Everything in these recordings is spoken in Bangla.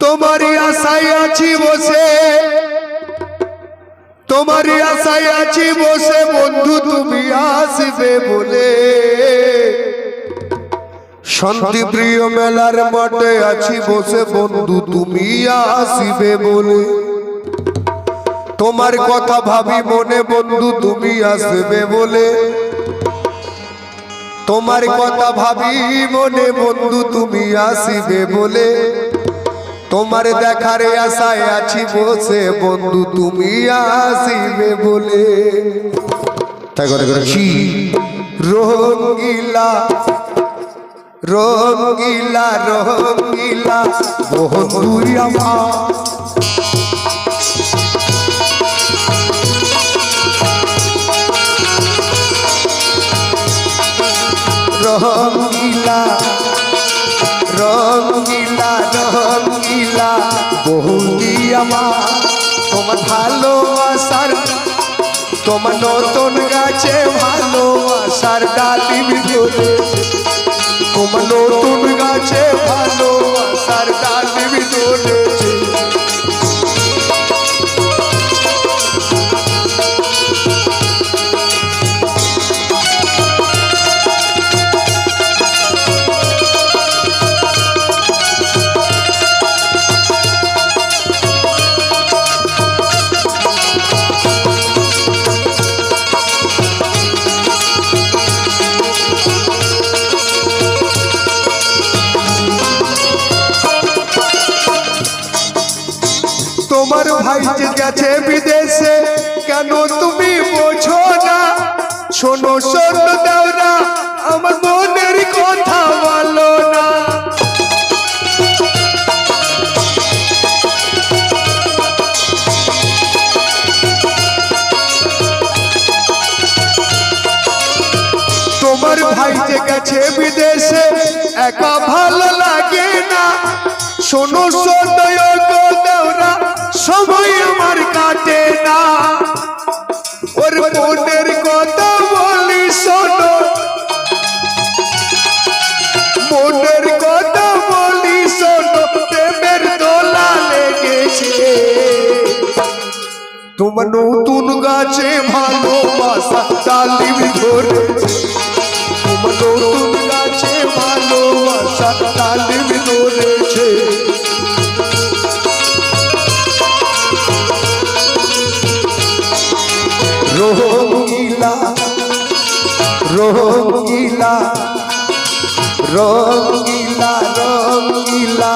তোমারই আশায় আছি বসে। তোমারই আশায় আছি বসে, বন্ধু, তুমি আসবে বলে। শান্তি প্রিয় মেলার মাঠে আছি বসে, বন্ধু, তুমি আসবে বলে। তোমার কথা ভাবি মনে, বন্ধু, তুমি আসবে বলে। তোমার কথা ভাবি মনে বন্ধু তুমি আসিবে বলে। তোমার দেখার আশায় আছি বসে বন্ধু তুমি আসিবে বলে। তাই করে করেছি রঙ্গিলা রঙ্গিলা রঙ্গিলা আমার। রঙ্গিলা রঙ্গিলা রঙ্গিলা বহুদি আমার, তোমার ভালোবাসার, তোমার নতুন গাছে ভালোবাসার ডালিম ধরে তোমার নতুন বিদেশে কেন তুমি বোঝো না? শোনো শোনো দাওরা, আমার মনের কথা বলো না। তোমার ভাই যে গেছে বিদেশে, একা ভালো লাগে না। শোনো শোনো কাটে না ওর মনের কথা বলি শোনো মনের কথা বলি শোনো প্রেমের দোলা লেগেছে তোমার নতুন গাছে রঙ্গিলা রঙ্গিলা রঙ্গিলা,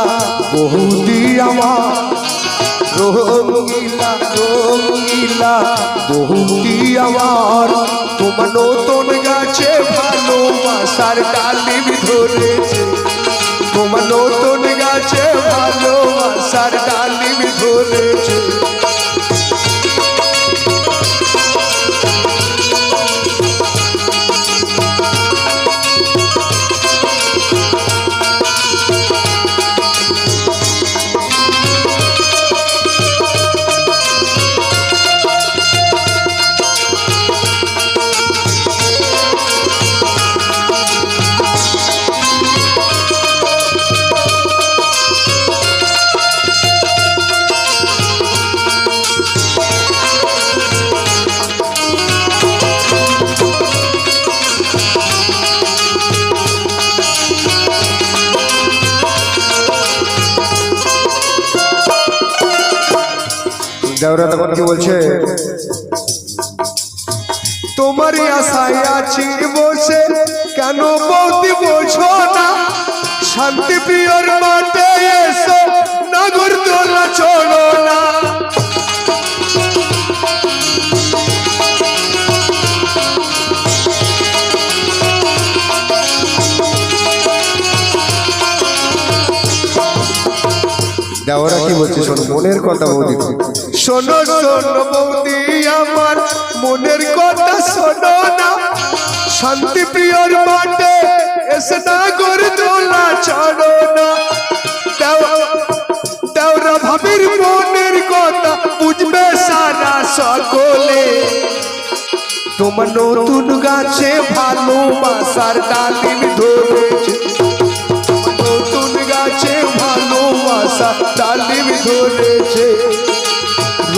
বহুদি আমার। রঙ্গিলা রঙ্গিলা, বহুদি আমার। তোমার নতুন গাছে ভালোবাসার ডালিম ধরেছে। তোমার নতুন গাছে ভালোবাসার ডালিম ধরেছে। দেওরা তখন কি বলছে? তোমার আশায় আছি বসে, কেন বৌদি বোঝো না? শান্তি প্রিয়র মাঠে এসো নগর দোলা চলো না। দেওরা কি বলছে মনের কথা বৌদি। শোনো শোনো বৌদি আমার, মনের কথা শোনো না। শান্তি প্রিয়র মাঠে এসে না করে দোলা ছাড়ো না। দেওরা ভাবির মনের কথা, বুঝবে সারা সকলে। তোমার নতুন গাছে ভালোবাসার ডালিম ধরেছে।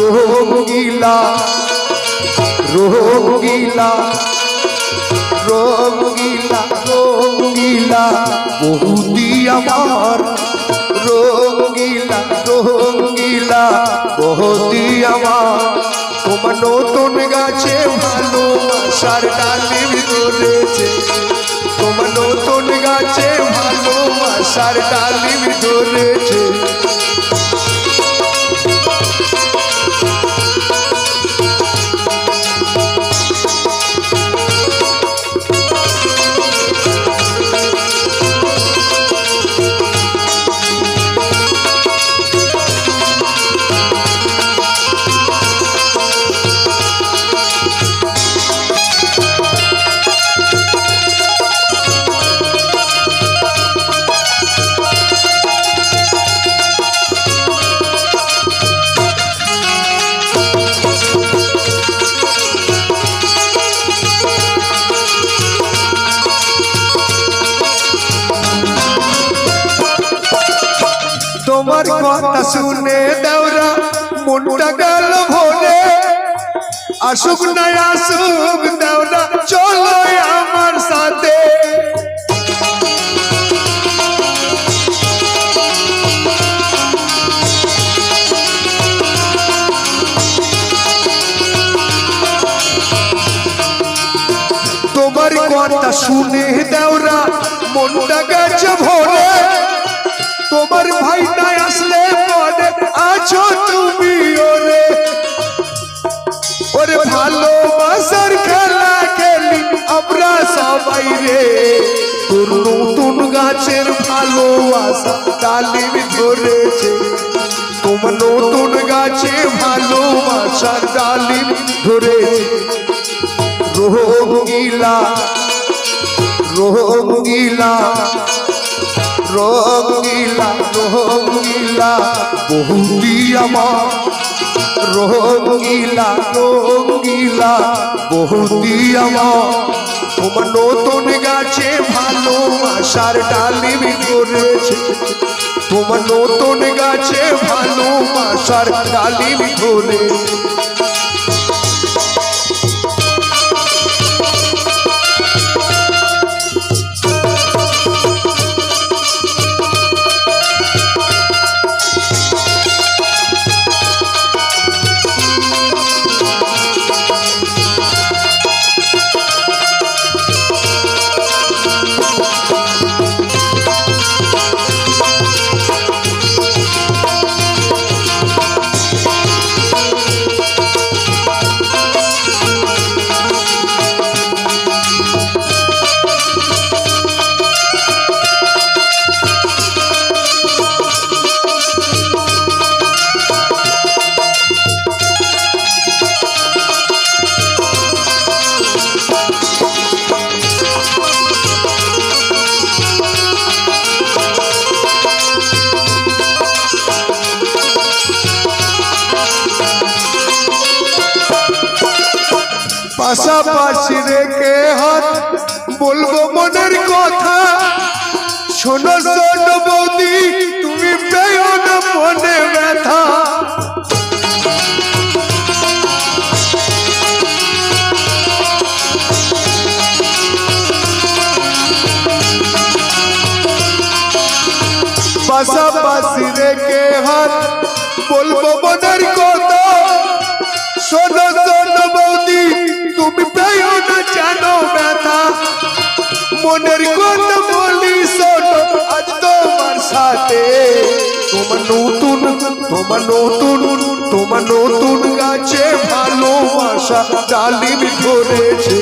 রোগিলা রোগিলা রোগিলা রোগিলা। বহুদি আমার রোগিলা রোগিলা। বহুদি আমার, তোমার নতুন গাছে ভালোবাসার ডালিম ধরেছে। তোমার নতুন গাছে ভালোবাসার ডালিম ধরেছে। শুনে দেওরা, মনটা গেল ভরে। আসুক না, আসুক দেওরা, চলো আমার সাথে। তোমার কথা শুনে দেওরা, মনটা গেছে ভরে। তোমার ভাই সবাই রে। তোর নতুন গাছের ভালোবাসা ডালিম ধরেছে। তোমার নতুন গাছে ভালোবাসা ডালিম ধরেছে। রোগিলা রোগিলা রঙিলা রঙিলা বহুদি আমার রঙিলা রঙ্গিলা বহুদি আমার। তোমার নতুন গাছে ভালোবাসার ডালিম করেছে তোমার নতুন গাছে ভালোবাসার ডালিম ধরেছে পাশাপাশি রেখে হাত বলব মনের কথা। শোনো শোনো বৌদি, তুমি পেও না মনে ব্যথা। পাশাপাশি রেখে হাত বলব মনের নতুন, তোমার নতুন তোমার নতুন গাছে ভালোবাসা ডালিম ধরেছে।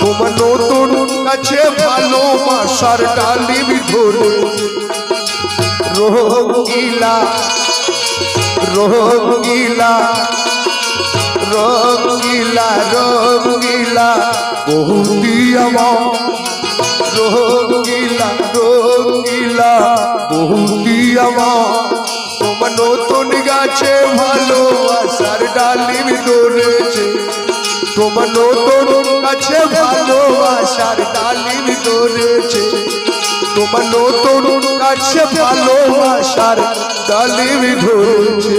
তোমার নতুন গাছে ভালোবাসার ডালিম ধরেছে। রোগিলা রোগিলা রঙিলা রঙিলা বহুতি আমার রঙিলা রঙিলা বহুতি আমার। তোমার নতুন গাছে ভালোবাসার ডালিম ধরেছে। তোমার নতুন কাছে ভালোবাসার ডালিম ধরেছে। তোমার নতুন কাছে ভালোবাসার ডালিম ধরেছে।